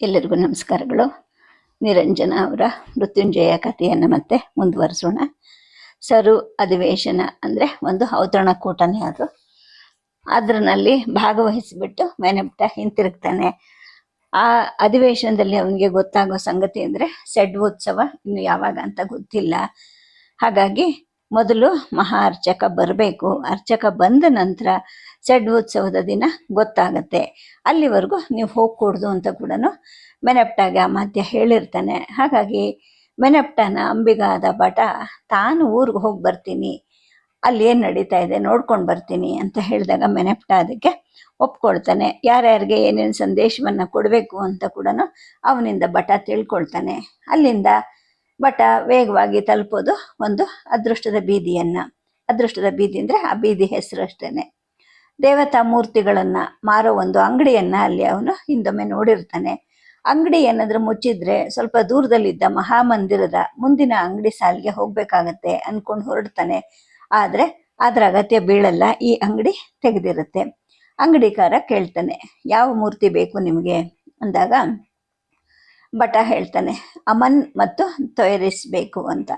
ಎಲ್ಲರಿಗೂ ನಮಸ್ಕಾರಗಳು. ನಿರಂಜನ ಅವರ ಮೃತ್ಯುಂಜಯ ಕಥೆಯನ್ನು ಮತ್ತೆ ಮುಂದುವರಿಸೋಣ. ಸರು ಅಧಿವೇಶನ ಅಂದರೆ ಒಂದು ಔತಣಕೂಟನೇ ಅದು. ಅದರಲ್ಲಿ ಭಾಗವಹಿಸಿಬಿಟ್ಟು ಮೆನೆಪ್ಟ ಹಿಂತಿರುಗ್ತಾನೆ. ಆ ಅಧಿವೇಶನದಲ್ಲಿ ಅವನಿಗೆ ಗೊತ್ತಾಗೋ ಸಂಗತಿ ಅಂದರೆ ಉತ್ಸವ ಇನ್ನು ಯಾವಾಗ ಅಂತ ಗೊತ್ತಿಲ್ಲ. ಹಾಗಾಗಿ ಮೊದಲು ಮಹಾ ಅರ್ಚಕ ಬರಬೇಕು. ಅರ್ಚಕ ಬಂದ ನಂತರ ಉತ್ಸವದ ದಿನ ಗೊತ್ತಾಗತ್ತೆ. ಅಲ್ಲಿವರೆಗೂ ನೀವು ಹೋಗ್ಕೂಡ್ದು ಅಂತ ಕೂಡ ಮೆನಪ್ಟಾಗ ಮಧ್ಯ ಹೇಳಿರ್ತಾನೆ. ಹಾಗಾಗಿ ಮೆನಪ್ಟನ ಅಂಬಿಗಾದ ಭಟ ತಾನು ಊರಿಗೆ ಹೋಗಿ ಬರ್ತೀನಿ. ಅಲ್ಲಿ ಏನು ನಡೀತಾ ಇದೆ ನೋಡ್ಕೊಂಡು ಬರ್ತೀನಿ ಅಂತ ಹೇಳಿದಾಗ ಮೆನೆಪ್ಟ ಅದಕ್ಕೆ ಒಪ್ಕೊಳ್ತಾನೆ. ಯಾರ್ಯಾರಿಗೆ ಏನೇನು ಸಂದೇಶವನ್ನು ಕೊಡಬೇಕು ಅಂತ ಕೂಡ ಅವನಿಂದ ಭಟ ತಿಳ್ಕೊಳ್ತಾನೆ. ಅಲ್ಲಿಂದ ಭಟ ವೇಗವಾಗಿ ತಲುಪೋದು ಒಂದು ಅದೃಷ್ಟದ ಬೀದಿಯನ್ನು. ಅದೃಷ್ಟದ ಬೀದಿ ಅಂದರೆ ಆ ಬೀದಿ ಹೆಸರು ಅಷ್ಟೇನೆ. ದೇವತಾ ಮೂರ್ತಿಗಳನ್ನು ಮಾರೋ ಒಂದು ಅಂಗಡಿಯನ್ನ ಅಲ್ಲಿ ಅವನು ಹಿಂದೊಮ್ಮೆ ನೋಡಿರ್ತಾನೆ. ಅಂಗಡಿ ಏನಾದರೂ ಮುಚ್ಚಿದ್ರೆ ಸ್ವಲ್ಪ ದೂರದಲ್ಲಿದ್ದ ಮಹಾಮಂದಿರದ ಮುಂದಿನ ಅಂಗಡಿ ಸಾಲಿಗೆ ಹೋಗಬೇಕಾಗತ್ತೆ ಅಂದ್ಕೊಂಡು ಹೊರಡ್ತಾನೆ. ಆದ್ರೆ ಅದರ ಅಗತ್ಯ ಬೀಳಲ್ಲ, ಈ ಅಂಗಡಿ ತೆಗೆದಿರುತ್ತೆ. ಅಂಗಡಿಕಾರ ಕೇಳ್ತಾನೆ, ಯಾವ ಮೂರ್ತಿ ಬೇಕು ನಿಮಗೆ? ಅಂದಾಗ ಭಟ ಹೇಳ್ತಾನೆ, ಅಮನ್ ಮತ್ತು ತೊಯರಿಸ್ ಬೇಕು ಅಂತ.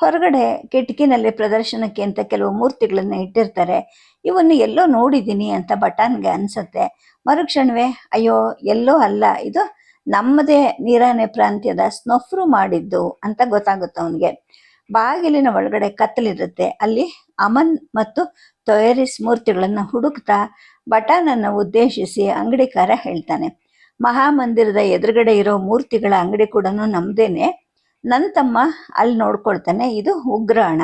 ಹೊರಗಡೆ ಕಿಟಕಿನಲ್ಲಿ ಪ್ರದರ್ಶನಕ್ಕೆ ಅಂತ ಕೆಲವು ಮೂರ್ತಿಗಳನ್ನ ಇಟ್ಟಿರ್ತಾರೆ. ಇವನ್ನು ಎಲ್ಲೋ ನೋಡಿದ್ದೀನಿ ಅಂತ ಬಟಾನ್ಗೆ ಅನ್ಸುತ್ತೆ. ಮರುಕ್ಷಣವೇ, ಅಯ್ಯೋ, ಎಲ್ಲೋ ಅಲ್ಲ. ಇದು ನಮ್ಮದೇ ನೀರಾನೆ ಪ್ರಾಂತ್ಯದ ಸ್ನೊಫ್ರು ಮಾಡಿದ್ದು ಅಂತ ಗೊತ್ತಾಗುತ್ತೆ ಅವನಿಗೆ. ಬಾಗಿಲಿನ ಒಳಗಡೆ ಕತ್ತಲಿರುತ್ತೆ. ಅಲ್ಲಿ ಅಮನ್ ಮತ್ತು ತೊಯರಿಸ್ ಮೂರ್ತಿಗಳನ್ನು ಹುಡುಕ್ತಾ ಬಟಾನನ್ನು ಉದ್ದೇಶಿಸಿ ಅಂಗಡಿಕಾರ ಹೇಳ್ತಾನೆ. ಮಹಾಮಂದಿರದ ಎದುರುಗಡೆ ಇರೋ ಮೂರ್ತಿಗಳ ಅಂಗಡಿ ಕೂಡ ನಮ್ದೇನೆ. ನನ್ನ ತಮ್ಮ ಅಲ್ಲಿ ನೋಡ್ಕೊಳ್ತಾನೆ, ಇದು ಉಗ್ರಾಣ.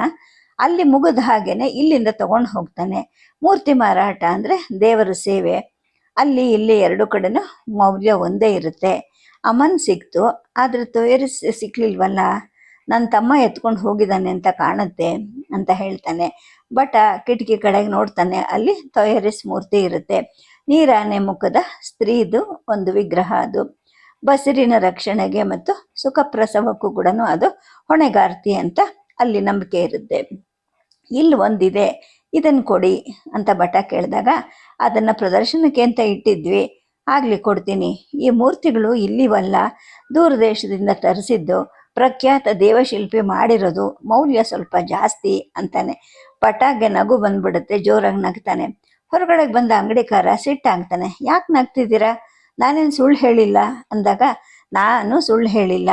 ಅಲ್ಲಿ ಮುಗಿದ ಹಾಗೇನೆ ಇಲ್ಲಿಂದ ತಗೊಂಡು ಹೋಗ್ತಾನೆ. ಮೂರ್ತಿ ಮಾರಾಟ ಅಂದರೆ ದೇವರ ಸೇವೆ. ಅಲ್ಲಿ ಇಲ್ಲಿ ಎರಡು ಕಡೆನೂ ಮೌಲ್ಯ ಒಂದೇ ಇರುತ್ತೆ. ಅಮನ್ ಸಿಕ್ತು, ಆದರೆ ತೋಯರಿ ಸಿಕ್ಕಲಿಲ್ವಲ್ಲ ನನ್ನ ತಮ್ಮ ಎತ್ಕೊಂಡು ಹೋಗಿದ್ದಾನೆ ಅಂತ ಕಾಣುತ್ತೆ ಅಂತ ಹೇಳ್ತಾನೆ. ಬಟ್ ಕಿಟಕಿ ಕಡೆಗೆ ನೋಡ್ತಾನೆ, ಅಲ್ಲಿ ತೊಯರಿಸ್ ಮೂರ್ತಿ ಇರುತ್ತೆ. ನೀರಾನೆ ಮುಖದ ಸ್ತ್ರೀದು ಒಂದು ವಿಗ್ರಹ ಅದು. ಬಸಿರಿನ ರಕ್ಷಣೆಗೆ ಮತ್ತು ಸುಖ ಪ್ರಸವಕ್ಕೂ ಕೂಡ ಅದು ಹೊಣೆಗಾರ್ತಿ ಅಂತ ಅಲ್ಲಿ ನಂಬಿಕೆ ಇರುತ್ತೆ. ಇಲ್ಲಿ ಒಂದಿದೆ ಇದನ್ನ ಕೊಡಿ ಅಂತ ಬಟ ಕೇಳಿದಾಗ, ಅದನ್ನ ಪ್ರದರ್ಶನಕ್ಕೆ ಅಂತ ಇಟ್ಟಿದ್ವಿ, ಆಗ್ಲಿ ಕೊಡ್ತೀನಿ. ಈ ಮೂರ್ತಿಗಳು ಇಲ್ಲಿವಲ್ಲ, ದೂರ ದೇಶದಿಂದ ತರಿಸಿದ್ದು, ಪ್ರಖ್ಯಾತ ದೇವಶಿಲ್ಪಿ ಮಾಡಿರೋದು ಮೌಲ್ಯ ಸ್ವಲ್ಪ ಜಾಸ್ತಿ ಅಂತಾನೆ. ಪಟಾಗೆ ನಗು ಬಂದ್ಬಿಡುತ್ತೆ, ಜೋರಾಗಿ ನಗ್ತಾನೆ. ಹೊರಗಡೆ ಬಂದ ಅಂಗಡಿಕಾರ ಸಿಟ್ಟಾಗ್ತಾನೆ. ಯಾಕೆ ನಗ್ತಿದ್ದೀರಾ? ನಾನೇನು ಸುಳ್ಳು ಹೇಳಿಲ್ಲ ಅಂದಾಗ, ನಾನು ಸುಳ್ಳು ಹೇಳಿಲ್ಲ.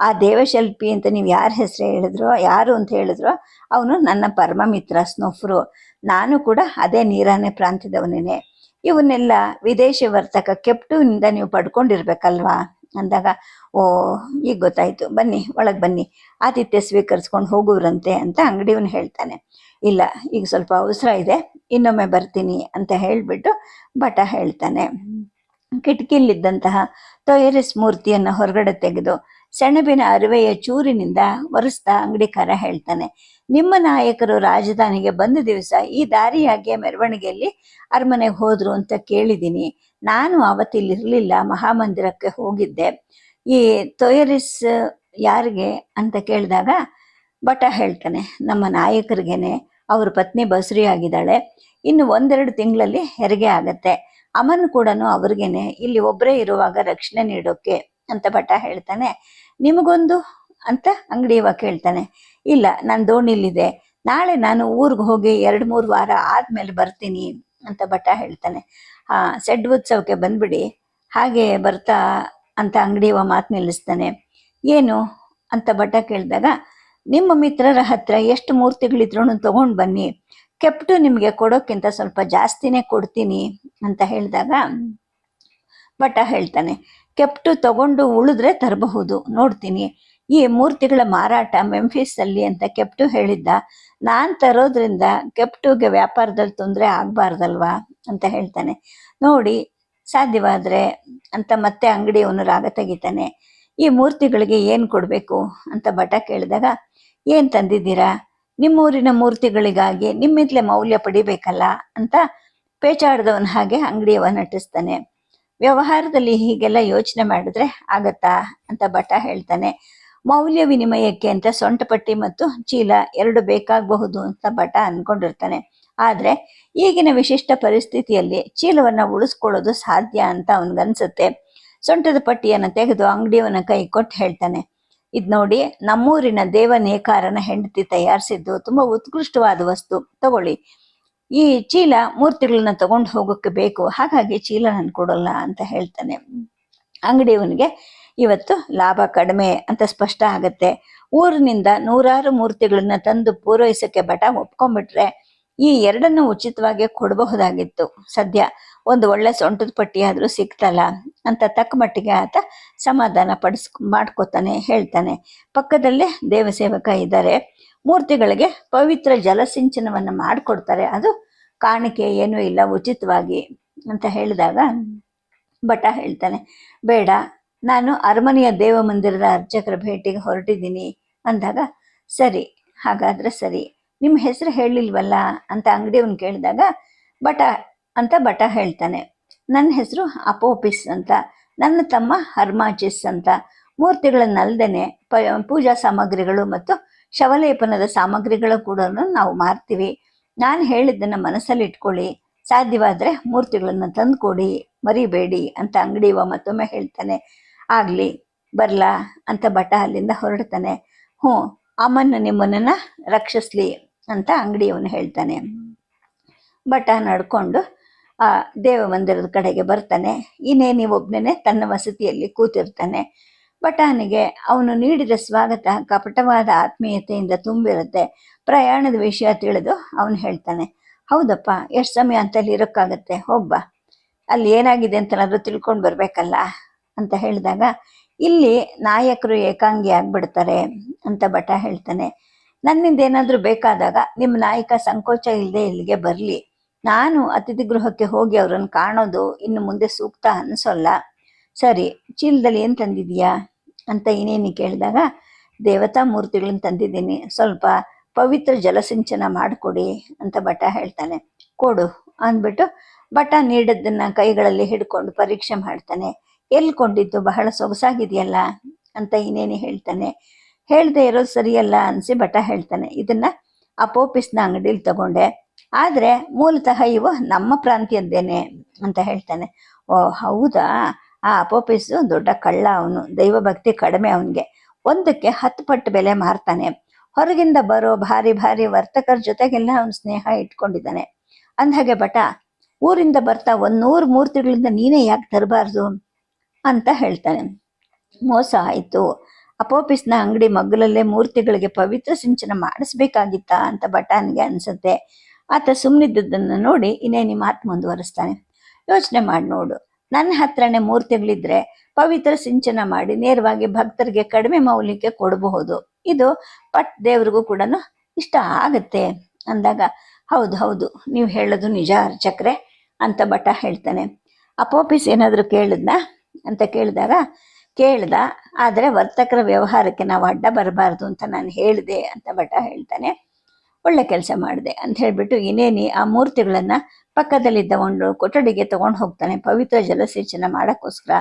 ಆ ದೇವಶಿಲ್ಪಿ ಅಂತ ನೀವು ಯಾರ ಹೆಸರು ಹೇಳಿದ್ರು, ಯಾರು ಅಂತ ಹೇಳಿದ್ರು, ಅವನು ನನ್ನ ಪರಮ ಮಿತ್ರ ಸ್ನೋಫ್ರು. ನಾನು ಕೂಡ ಅದೇ ನೀರಾನೆ ಪ್ರಾಂತ್ಯದವನೇನೆ. ಇವನ್ನೆಲ್ಲ ವಿದೇಶಿ ವರ್ತಕ ಕೆಪ್ಟುವಿನಿಂದ ನೀವು ಪಡ್ಕೊಂಡಿರ್ಬೇಕಲ್ವಾ? ಅಂದಾಗ, ಓ, ಈಗ ಗೊತ್ತಾಯ್ತು. ಬನ್ನಿ, ಒಳಗೆ ಬನ್ನಿ. ಆತಿಥ್ಯ ಸ್ವೀಕರಿಸ್ಕೊಂಡು ಹೋಗುವ್ರಂತೆ ಅಂತ ಅಂಗಡಿಯವನು ಹೇಳ್ತಾನೆ. ಇಲ್ಲ, ಈಗ ಸ್ವಲ್ಪ ಅವಸರ ಇದೆ. ಇನ್ನೊಮ್ಮೆ ಬರ್ತೀನಿ ಅಂತ ಹೇಳಿಬಿಟ್ಟು ಬಟ ಹೇಳ್ತಾನೆ. ಕಿಟಕಿಯಲ್ಲಿದ್ದಂತಹ ತೊಯರಿಸ್ ಮೂರ್ತಿಯನ್ನ ಹೊರಗಡೆ ತೆಗೆದು ಸೆಣಬಿನ ಅರಿವೆಯ ಚೂರಿನಿಂದ ಒರೆಸ್ತಾ ಅಂಗಡಿಕಾರ ಹೇಳ್ತಾನೆ. ನಿಮ್ಮ ನಾಯಕರು ರಾಜಧಾನಿಗೆ ಬಂದ ದಿವಸ ಈ ದಾರಿಯಾಗಿಯ ಮೆರವಣಿಗೆಯಲ್ಲಿ ಅರಮನೆಗೆ ಹೋದ್ರು ಅಂತ ಕೇಳಿದ್ದೀನಿ ನಾನು ಅವತ್ತಿಲ್ಲಿರ್ಲಿಲ್ಲ, ಮಹಾಮಂದಿರಕ್ಕೆ ಹೋಗಿದ್ದೆ. ಈ ತೊಯರಿಸ್ ಯಾರಿಗೆ ಅಂತ ಕೇಳಿದಾಗ ಭಟ ಹೇಳ್ತಾನೆ, ನಮ್ಮ ನಾಯಕರಿಗೇನೆ, ಅವ್ರ ಪತ್ನಿ ಬಸುರಿ ಆಗಿದ್ದಾಳೆ ಇನ್ನು ಒಂದೆರಡು ತಿಂಗಳಲ್ಲಿ ಹೆರಿಗೆ ಆಗತ್ತೆ. ಅಮನ್ ಕೂಡ ಅವ್ರಿಗೇನೆ ಇಲ್ಲಿ ಒಬ್ಬರೇ ಇರುವಾಗ ರಕ್ಷಣೆ ನೀಡೋಕೆ ಅಂತ ಭಟ ಹೇಳ್ತಾನೆ. ನಿಮಗೊಂದು ಅಂತ ಅಂಗಡಿಯವ ಕೇಳ್ತಾನೆ. ಇಲ್ಲ, ನಾನು ದೋಣಿಲಿದೆ. ನಾಳೆ ನಾನು ಊರಿಗೆ ಹೋಗಿ ಎರಡು ಮೂರು ವಾರ ಆದ್ಮೇಲೆ ಬರ್ತೀನಿ ಅಂತ ಭಟ ಹೇಳ್ತಾನೆ. ಆ ಸೆಡ್ ಉತ್ಸವಕ್ಕೆ ಬಂದ್ಬಿಡಿ. ಹಾಗೆ ಬರ್ತಾ ಅಂತ ಅಂಗಡಿಯವ ಮಾತು ನಿಲ್ಲಿಸ್ತಾನೆ. ಏನು ಅಂತ ಭಟ ಕೇಳಿದಾಗ, ನಿಮ್ಮ ಮಿತ್ರರ ಹತ್ರ ಎಷ್ಟು ಮೂರ್ತಿಗಳಿದ್ರು ತಗೊಂಡು ಬನ್ನಿ. ಕೆಪ್ಟು ನಿಮಗೆ ಕೊಡೋಕ್ಕಿಂತ ಸ್ವಲ್ಪ ಜಾಸ್ತಿನೇ ಕೊಡ್ತೀನಿ ಅಂತ ಹೇಳಿದಾಗ ಭಟ ಹೇಳ್ತಾನೆ, ಕೆಪ್ಟು ತಗೊಂಡು ಉಳಿದ್ರೆ ತರಬಹುದು, ನೋಡ್ತೀನಿ. ಈ ಮೂರ್ತಿಗಳ ಮಾರಾಟ ಮೆಂಫೀಸಲ್ಲಿ ಅಂತ ಕೆಪ್ಟು ಹೇಳಿದ್ದ. ನಾನು ತರೋದ್ರಿಂದ ಕೆಪ್ಟುಗೆ ವ್ಯಾಪಾರದಲ್ಲಿ ತೊಂದರೆ ಆಗಬಾರ್ದಲ್ವಾ? ಅಂತ ಹೇಳ್ತಾನೆ. ನೋಡಿ, ಸಾಧ್ಯವಾದರೆ, ಅಂತ ಮತ್ತೆ ಅಂಗಡಿಯವನು ರಾಗ ತೆಗಿತಾನೆ. ಈ ಮೂರ್ತಿಗಳಿಗೆ ಏನು ಕೊಡಬೇಕು? ಅಂತ ಭಟ ಕೇಳಿದಾಗ, ಏನು ತಂದಿದ್ದೀರಾ? ನಿಮ್ಮೂರಿನ ಮೂರ್ತಿಗಳಿಗಾಗಿ ನಿಮ್ಮಿಂದಲೇ ಮೌಲ್ಯ ಪಡಿಬೇಕಲ್ಲ ಅಂತ ಪೇಚಾಡ್ದವನ ಹಾಗೆ ಅಂಗಡಿಯವ ನಟಿಸ್ತಾನೆ. ವ್ಯವಹಾರದಲ್ಲಿ ಹೀಗೆಲ್ಲ ಯೋಚನೆ ಮಾಡಿದ್ರೆ ಆಗತ್ತಾ ಅಂತ ಭಟ ಹೇಳ್ತಾನೆ. ಮೌಲ್ಯ ವಿನಿಮಯಕ್ಕೆ ಅಂತ ಸೊಂಟಪಟ್ಟಿ ಮತ್ತು ಚೀಲ ಎರಡು ಬೇಕಾಗಬಹುದು ಅಂತ ಭಟ ಅನ್ಕೊಂಡಿರ್ತಾನೆ. ಆದ್ರೆ ಈಗಿನ ವಿಶಿಷ್ಟ ಪರಿಸ್ಥಿತಿಯಲ್ಲಿ ಚೀಲವನ್ನ ಉಳಿಸ್ಕೊಳ್ಳೋದು ಸಾಧ್ಯ ಅಂತ ಅವನ್ಗನ್ಸುತ್ತೆ. ಸೊಂಟದ ಪಟ್ಟಿಯನ್ನು ತೆಗೆದು ಅಂಗಡಿಯವನ ಕೈ ಕೊಟ್ಟು ಹೇಳ್ತಾನೆ. ಇದ್ ನೋಡಿ ನಮ್ಮೂರಿನ ದೇವ ನೇಕಾರನ ಹೆಂಡತಿ ತಯಾರಿಸಿದ್ದು. ತುಂಬಾ ಉತ್ಕೃಷ್ಟವಾದ ವಸ್ತು. ತಗೊಳ್ಳಿ. ಈ ಚೀಲ ಮೂರ್ತಿಗಳನ್ನ ತಗೊಂಡು ಹೋಗೋಕೆ ಬೇಕು. ಹಾಗಾಗಿ ಚೀಲ ನಾನು ಕೊಡಲ್ಲ ಅಂತ ಹೇಳ್ತಾನೆ. ಅಂಗಡಿಯವನಿಗೆ ಇವತ್ತು ಲಾಭ ಕಡಿಮೆ ಅಂತ ಸ್ಪಷ್ಟ ಆಗತ್ತೆ. ಊರಿನಿಂದ ನೂರಾರು ಮೂರ್ತಿಗಳನ್ನ ತಂದು ಪೂರೈಸಕ್ಕೆ ಬಟ ಒಪ್ಕೊಂಡ್ಬಿಟ್ರೆ ಈ ಎರಡನ್ನು ಉಚಿತವಾಗಿ ಕೊಡಬಹುದಾಗಿತ್ತು. ಸದ್ಯ ಒಂದು ಒಳ್ಳೆ ಸೊಂಟದ ಪಟ್ಟಿ ಆದ್ರೂ ಸಿಕ್ತಲ್ಲ ಅಂತ ತಕ್ಕ ಮಟ್ಟಿಗೆ ಆತ ಸಮಾಧಾನ ಪಡಿಸ್, ಮಾಡ್ಕೋತಾನೆ ಹೇಳ್ತಾನೆ. ಪಕ್ಕದಲ್ಲೇ ದೇವಸೇವಕ ಇದ್ದಾರೆ. ಮೂರ್ತಿಗಳಿಗೆ ಪವಿತ್ರ ಜಲಸಿಂಚನವನ್ನು ಮಾಡಿಕೊಡ್ತಾರೆ. ಅದು ಕಾಣಿಕೆ ಏನೂ ಇಲ್ಲ, ಉಚಿತವಾಗಿ ಅಂತ ಹೇಳಿದಾಗ ಭಟ ಹೇಳ್ತಾನೆ, ಬೇಡ, ನಾನು ಅರಮನೆಯ ದೇವ ಮಂದಿರದ ಅರ್ಚಕರ ಭೇಟಿಗೆ ಹೊರಟಿದ್ದೀನಿ. ಅಂದಾಗ, ಸರಿ, ಹಾಗಾದರೆ ಸರಿ. ನಿಮ್ಮ ಹೆಸರು ಹೇಳಿಲ್ವಲ್ಲ? ಅಂತ ಅಂಗಡಿಯವನು ಕೇಳಿದಾಗ, ಭಟ ಅಂತ ಭಟ ಹೇಳ್ತಾನೆ. ನನ್ನ ಹೆಸರು ಅಪೋಪಿಸ್ ಅಂತ. ನನ್ನ ತಮ್ಮ ಹರ್ಮಾಚಿಸ್ ಅಂತ. ಮೂರ್ತಿಗಳನ್ನಲ್ದೇನೆ ಪ, ಪೂಜಾ ಸಾಮಗ್ರಿಗಳು ಮತ್ತು ಶವಲೇಪನದ ಸಾಮಗ್ರಿಗಳು ಕೂಡ ನಾವು ಮಾರ್ತೀವಿ. ನಾನು ಹೇಳಿದ್ದನ್ನು ಮನಸ್ಸಲ್ಲಿ ಇಟ್ಕೊಳ್ಳಿ. ಸಾಧ್ಯವಾದರೆ ಮೂರ್ತಿಗಳನ್ನು ತಂದುಕೊಡಿ, ಮರಿಬೇಡಿ ಅಂತ ಅಂಗಡಿಯವ ಮತ್ತೊಮ್ಮೆ ಹೇಳ್ತಾನೆ. ಆಗಲಿ, ಬರ್ಲಾ ಅಂತ ಬಟ ಅಲ್ಲಿಂದ ಹೊರಡ್ತಾನೆ. ಹ್ಞೂ, ಅಮ್ಮನ ನಿಮ್ಮನ್ನ ರಕ್ಷಿಸ್ಲಿ ಅಂತ ಅಂಗಡಿಯವನು ಹೇಳ್ತಾನೆ. ಬಟ ನಡ್ಕೊಂಡು ಆ ದೇವ ಮಂದಿರದ ಕಡೆಗೆ ಬರ್ತಾನೆ. ಇನ್ನೇನಿ ಒಬ್ಬನೇ ತನ್ನ ವಸತಿಯಲ್ಲಿ ಕೂತಿರ್ತಾನೆ. ಬಟಾನಿಗೆ ಅವನು ನೀಡಿದ ಸ್ವಾಗತ ಕಪಟವಾದ ಆತ್ಮೀಯತೆಯಿಂದ ತುಂಬಿರುತ್ತೆ. ಪ್ರಯಾಣದ ವಿಷಯ ತಿಳಿದು ಅವನು ಹೇಳ್ತಾನೆ, ಹೌದಪ್ಪ, ಎಷ್ಟು ಸಮಯ ಅಂತ ಅಲ್ಲಿ ಇರೋಕ್ಕಾಗತ್ತೆ ಹೋಗ್ಬಾ ಅಲ್ಲಿ ಏನಾಗಿದೆ ಅಂತನಾದ್ರೂ ತಿಳ್ಕೊಂಡು ಬರಬೇಕಲ್ಲ? ಅಂತ ಹೇಳಿದಾಗ, ಇಲ್ಲಿ ನಾಯಕರು ಏಕಾಂಗಿ ಆಗ್ಬಿಡ್ತಾರೆ ಅಂತ ಬಟ ಹೇಳ್ತಾನೆ. ನನ್ನಿಂದ ಏನಾದರೂ ಬೇಕಾದಾಗ ನಿಮ್ಮ ನಾಯಕ ಸಂಕೋಚ ಇಲ್ಲದೆ ಇಲ್ಲಿಗೆ ಬರಲಿ. ನಾನು ಅತಿಥಿ ಗೃಹಕ್ಕೆ ಹೋಗಿ ಅವರನ್ನು ಕಾಣೋದು ಇನ್ನು ಮುಂದೆ ಸೂಕ್ತ ಅನ್ಸೋಲ್ಲ. ಸರಿ, ಚೀಲದಲ್ಲಿ ಏನು ತಂದಿದೀಯಾ ಅಂತ ಇನ್ನೇನು ಕೇಳಿದಾಗ, ದೇವತಾ ಮೂರ್ತಿಗಳನ್ನು ತಂದಿದ್ದೀನಿ. ಸ್ವಲ್ಪ ಪವಿತ್ರ ಜಲಸಿಂಚನ ಮಾಡಿಕೊಡಿ ಅಂತ ಬಟ ಹೇಳ್ತಾನೆ. ಕೊಡು ಅಂದ್ಬಿಟ್ಟು ಬಟ ನೀಡದ್ದನ್ನ ಕೈಗಳಲ್ಲಿ ಹಿಡ್ಕೊಂಡು ಪರೀಕ್ಷೆ ಮಾಡ್ತಾನೆ. ಎಲ್ಲಿ ಕೊಂಡಿದ್ದು? ಬಹಳ ಸೊಗಸಾಗಿದೆಯಲ್ಲ? ಅಂತ ಇನ್ನೇನು ಹೇಳ್ತಾನೆ. ಹೇಳ್ದೆ ಇರೋದು ಸರಿಯಲ್ಲ ಅನ್ಸಿ ಬಟ ಹೇಳ್ತಾನೆ. ಇದನ್ನ ಅಪೋಪಿಸ್ನ ಅಂಗಡಿಲಿ ತಗೊಂಡೆ. ಆದ್ರೆ ಮೂಲತಃ ಇವು ನಮ್ಮ ಪ್ರಾಂತ್ಯದ್ದೇನೆ ಅಂತ ಹೇಳ್ತಾನೆ. ಓ, ಹೌದಾ? ಆ ಅಪೋಪಿಸು ದೊಡ್ಡ ಕಳ್ಳ ಅವನು ದೈವ ಭಕ್ತಿ ಕಡಿಮೆ ಅವನಿಗೆ. ಒಂದಕ್ಕೆ ಹತ್ತು ಪಟ್ಟು ಬೆಲೆ ಮಾರ್ತಾನೆ. ಹೊರಗಿಂದ ಬರೋ ಭಾರಿ ಭಾರಿ ವರ್ತಕರ ಜೊತೆಗೆಲ್ಲ ಅವನು ಸ್ನೇಹ ಇಟ್ಕೊಂಡಿದ್ದಾನೆ. ಅಂದ್ಹಾಗೆ ಬಟ ಊರಿಂದ ಬರ್ತಾ ಒಂದ್ ನೂರು ಮೂರ್ತಿಗಳಿಂದ ನೀನೇ ಯಾಕೆ ತರಬಾರ್ದು? ಅಂತ ಹೇಳ್ತಾನೆ. ಮೋಸ ಆಯ್ತು. ಅಪೋಪಿಸ್ನ ಅಂಗಡಿ ಮಗ್ಗಲಲ್ಲೇ ಮೂರ್ತಿಗಳಿಗೆ ಪವಿತ್ರ ಸಿಂಚನ ಮಾಡಿಸ್ಬೇಕಾಗಿತ್ತಾ ಅಂತ ಬಟಾನ್ಗೆ ಅನ್ಸುತ್ತೆ. ಆತ ಸುಮ್ಮನಿದ್ದದನ್ನು ನೋಡಿ ಇನ್ನೇನಿ ಮಾತು ಮುಂದುವರಿಸ್ತಾನೆ ಯೋಚನೆ ಮಾಡಿ ನೋಡು. ನನ್ನ ಹತ್ರನೇ ಮೂರ್ತಿಗಳಿದ್ರೆ ಪವಿತ್ರ ಸಿಂಚನ ಮಾಡಿ ನೇರವಾಗಿ ಭಕ್ತರಿಗೆ ಕಡಿಮೆ ಮೌಲ್ಯಕ್ಕೆ ಕೊಡಬಹುದು. ಇದು ಪಟ್ ದೇವ್ರಿಗೂ ಕೂಡ ಇಷ್ಟ ಆಗತ್ತೆ. ಅಂದಾಗ, ಹೌದು ಹೌದು, ನೀವು ಹೇಳೋದು ನಿಜ ಅರ್ಚಕ್ರೆ ಅಂತ ಬಟ ಹೇಳ್ತಾನೆ. ಅಪೋಪಿಸ್ ಏನಾದರೂ ಕೇಳಿದ್ನ? ಅಂತ ಕೇಳಿದಾಗ, ಕೇಳ್ದ, ಆದರೆ ವರ್ತಕರ ವ್ಯವಹಾರಕ್ಕೆ ನಾವು ಅಡ್ಡ ಬರಬಾರ್ದು ಅಂತ ನಾನು ಹೇಳಿದೆ ಅಂತ ಬಟ ಹೇಳ್ತಾನೆ. ಒಳ್ಳೆ ಕೆಲಸ ಮಾಡಿದೆ ಅಂತ ಹೇಳಿಬಿಟ್ಟು ಇನ್ನೇನಿ ಆ ಮೂರ್ತಿಗಳನ್ನ ಪಕ್ಕದಲ್ಲಿದ್ದ ಒಂದು ಕೊಠಡಿಗೆ ತಗೊಂಡು ಹೋಗ್ತಾನೆ, ಪವಿತ್ರ ಜಲಸೇಚನ ಮಾಡೋಕ್ಕೋಸ್ಕರ.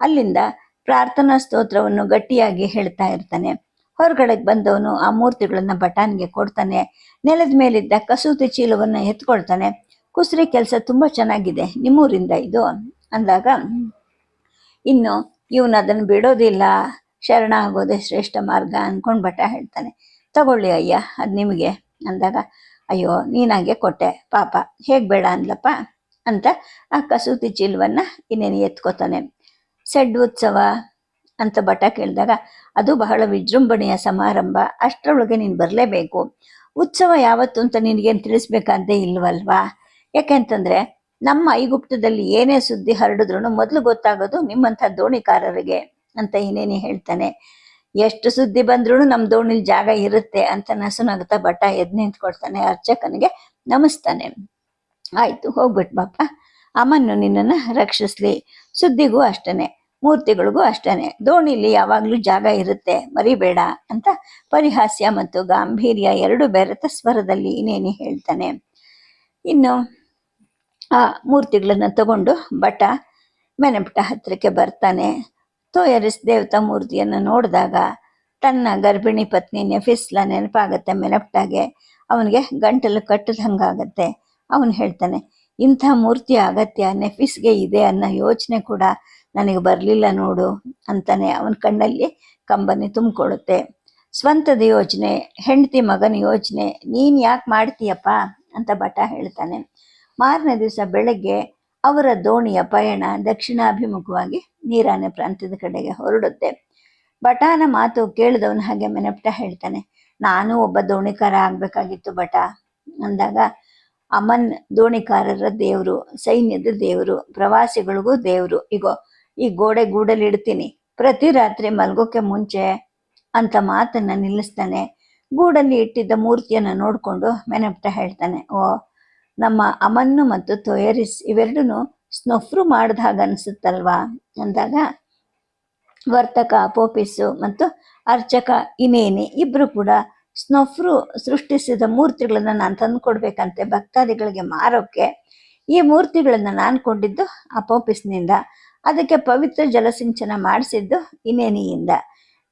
ಅಲ್ಲಿಂದ ಪ್ರಾರ್ಥನಾ ಸ್ತೋತ್ರವನ್ನು ಗಟ್ಟಿಯಾಗಿ ಹೇಳ್ತಾ ಇರ್ತಾನೆ. ಹೊರಗಡೆಗೆ ಬಂದವನು ಆ ಮೂರ್ತಿಗಳನ್ನ ಬಟಾನ್ಗೆ ಕೊಡ್ತಾನೆ. ನೆಲದ ಮೇಲಿದ್ದ ಕಸೂತಿ ಚೀಲವನ್ನ ಎತ್ಕೊಳ್ತಾನೆ. ಕುಸ್ರಿ ಕೆಲಸ ತುಂಬಾ ಚೆನ್ನಾಗಿದೆ, ನಿಮ್ಮೂರಿಂದ ಇದು ಅಂದಾಗ, ಇನ್ನು ಇವನು ಅದನ್ನು ಬಿಡೋದಿಲ್ಲ, ಶರಣ ಆಗೋದೇ ಶ್ರೇಷ್ಠ ಮಾರ್ಗ ಅಂದ್ಕೊಂಡು ಬಟ ಹೇಳ್ತಾನೆ. ತಗೊಳ್ಳಿ ಅಯ್ಯ, ಅದು ನಿಮಗೆ. ಅಂದಾಗ, ಅಯ್ಯೋ ನೀನಾಗೆ ಕೊಟ್ಟೆ, ಪಾಪ, ಹೇಗೆ ಬೇಡ ಅಂದ್ಲಪ್ಪ? ಅಂತ ಆ ಕಸೂತಿ ಚೀಲವನ್ನ ಇನ್ನೇನು ಎತ್ಕೋತಾನೆ. ಸೆಡ್ ಉತ್ಸವ ಅಂತ ಬಟ ಕೇಳಿದಾಗ, ಅದು ಬಹಳ ವಿಜೃಂಭಣೆಯ ಸಮಾರಂಭ, ಅಷ್ಟರೊಳಗೆ ನೀನು ಬರಲೇಬೇಕು. ಉತ್ಸವ ಯಾವತ್ತು ಅಂತ ನಿನಗೇನು ತಿಳಿಸ್ಬೇಕಾದ್ದೇ ಇಲ್ವಲ್ವಾ? ಯಾಕೆಂತಂದ್ರೆ, ನಮ್ಮ ಐಗುಪ್ತದಲ್ಲಿ ಏನೇ ಸುದ್ದಿ ಹರಡಿದ್ರು ಮೊದಲು ಗೊತ್ತಾಗೋದು ನಿಮ್ಮಂಥ ದೋಣಿಕಾರರಿಗೆ ಅಂತ ಇನ್ನೇನಿ ಹೇಳ್ತಾನೆ. ಎಷ್ಟು ಸುದ್ದಿ ಬಂದ್ರೂ ನಮ್ಮ ದೋಣಿಲ್ ಜಾಗ ಇರುತ್ತೆ ಅಂತ ನಸುನಗ್ತಾ ಬಟ್ಟ ಎದ್ ನಿಂತ್ಕೊಳ್ತಾನೆ ಅರ್ಚಕನಿಗೆ ನಮಿಸ್ತಾನೆ. ಆಯ್ತು, ಹೋಗ್ಬಿಟ್ ಬಾಪ. ಅಮ್ಮನ್ನು ನಿನ್ನನ್ನು ರಕ್ಷಿಸ್ಲಿ. ಸುದ್ದಿಗೂ ಅಷ್ಟೇನೆ, ಮೂರ್ತಿಗಳಿಗೂ ಅಷ್ಟೇನೆ. ದೋಣಿಲಿ ಯಾವಾಗ್ಲೂ ಜಾಗ ಇರುತ್ತೆ, ಮರಿಬೇಡ ಅಂತ ಪರಿಹಾಸ್ಯ ಮತ್ತು ಗಾಂಭೀರ್ಯ ಎರಡು ಬೆರೆತ ಸ್ವರದಲ್ಲಿ ಇನ್ನೇನಿ ಹೇಳ್ತಾನೆ. ಇನ್ನು ಆ ಮೂರ್ತಿಗಳನ್ನ ತಗೊಂಡು ಬಟ ಮೆನಪಟ ಹತ್ರಕ್ಕೆ ಬರ್ತಾನೆ. ತೋಯರಿಸ್ ದೇವತಾ ಮೂರ್ತಿಯನ್ನು ನೋಡಿದಾಗ ತನ್ನ ಗರ್ಭಿಣಿ ಪತ್ನಿ ನೆಫಿಸ್ಲ ನೆನಪಾಗತ್ತೆ ಮೆನಪ್ಟಾಗೆ. ಅವನಿಗೆ ಗಂಟಲು ಕಟ್ಟದ ಹಂಗಾಗತ್ತೆ ಅವನು ಹೇಳ್ತಾನೆ, ಇಂಥ ಮೂರ್ತಿ ಅಗತ್ಯ, ನೆಫಿಸ್ಗೆ ಇದೆ ಅನ್ನೋ ಯೋಚನೆ ಕೂಡ ನನಗೆ ಬರಲಿಲ್ಲ ನೋಡು, ಅಂತಾನೆ ಅವನ ಕಣ್ಣಲ್ಲಿ ಕಂಬನಿ ತುಂಬಿಕೊಡುತ್ತೆ. ಸ್ವಂತದ ಯೋಚನೆ ಹೆಂಡತಿ ಮಗನ ಯೋಚನೆ ನೀನು ಯಾಕೆ ಮಾಡ್ತೀಯಪ್ಪ? ಅಂತ ಬಟ ಹೇಳ್ತಾನೆ. ಮಾರನೇ ದಿವಸ ಬೆಳಗ್ಗೆ ಅವರ ದೋಣಿಯ ಪಯಣ ದಕ್ಷಿಣಾಭಿಮುಖವಾಗಿ ನೀರಾನೆ ಪ್ರಾಂತ್ಯದ ಕಡೆಗೆ ಹೊರಡುತ್ತೆ. ಬಟಾನ ಮಾತು ಕೇಳಿದವನ ಹಾಗೆ ಮೆನಪ್ಟ ಹೇಳ್ತಾನೆ, ನಾನು ಒಬ್ಬ ದೋಣಿಕಾರ ಆಗ್ಬೇಕಾಗಿತ್ತು ಬಟ, ಅಂದಾಗ, ಅಮನ್ ದೋಣಿಕಾರರ ದೇವರು, ಸೈನ್ಯದ ದೇವರು, ಪ್ರವಾಸಿಗಳಿಗೂ ದೇವರು, ಇಗೋ, ಈ ಗೋಡೆ ಗೂಡಲ್ಲಿ ಇಡ್ತೀನಿ, ಪ್ರತಿ ರಾತ್ರಿ ಮಲ್ಗೋಕೆ ಮುಂಚೆ, ಅಂತ ಮಾತನ್ನ ನಿಲ್ಲಿಸ್ತಾನೆ. ಗೂಡಲ್ಲಿ ಇಟ್ಟಿದ್ದ ಮೂರ್ತಿಯನ್ನ ನೋಡ್ಕೊಂಡು ಮೆನಪ್ಟ ಹೇಳ್ತಾನೆ, ಓ ನಮ್ಮ ಅಮನ್ನು ಮತ್ತು ತೊಯರಿಸ್ ಇವೆರಡೂ ಸ್ನೊಫ್ರು ಮಾಡಿದ ಹಾಗೆ ಅನಿಸುತ್ತಲ್ವಾ? ಅಂದಾಗ ವರ್ತಕ, ಪೋಪಿಸು ಮತ್ತು ಅರ್ಚಕ ಇನೇನಿ ಇಬ್ರು ಕೂಡ ಸ್ನೊಫ್ರು ಸೃಷ್ಟಿಸಿದ ಮೂರ್ತಿಗಳನ್ನು ನಾನು ತಂದು ಕೊಡ್ಬೇಕಂತೆ ಭಕ್ತಾದಿಗಳಿಗೆ ಮಾರೋಕೆ. ಈ ಮೂರ್ತಿಗಳನ್ನು ನಾನು ಕೊಂಡಿದ್ದು ಅಪೋಪಿಸ್ನಿಂದ ಅದಕ್ಕೆ ಪವಿತ್ರ ಜಲಸಿಂಚನ ಮಾಡಿಸಿದ್ದು ಇನೇನಿಯಿಂದ